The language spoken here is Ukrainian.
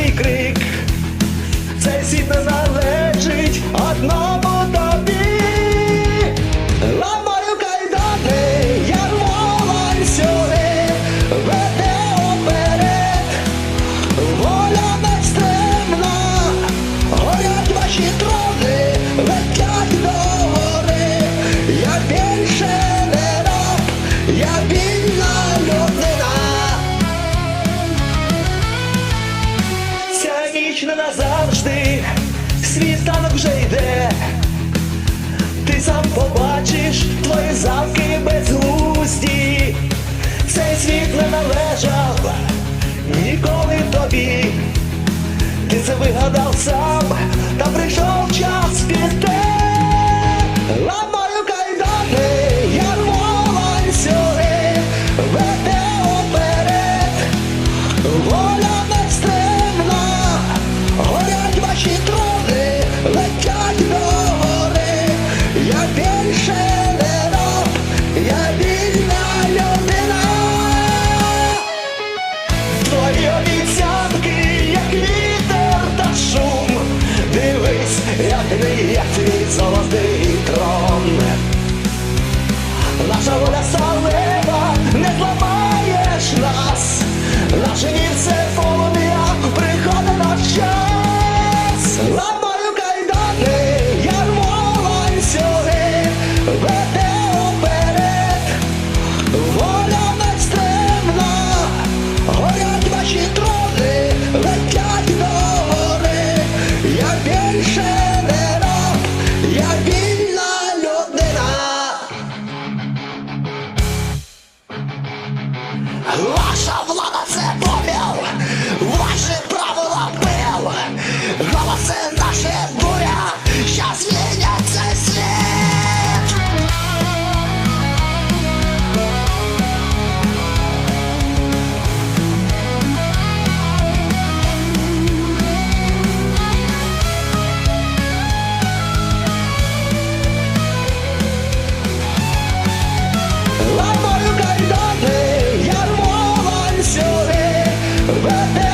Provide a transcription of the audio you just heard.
мій крик, цей світ не залежить одному. вже йде, ти сам побачиш твої замки безгусті, цей світ не належав ніколи тобі, ти це вигадав сам, та прийшов час піти. Ламаю кайдани, як волонь веде уперед. Як твій золотий трон Наша воля Ваша влада це попіл, ваші правила пил, голоси Woo-hoo!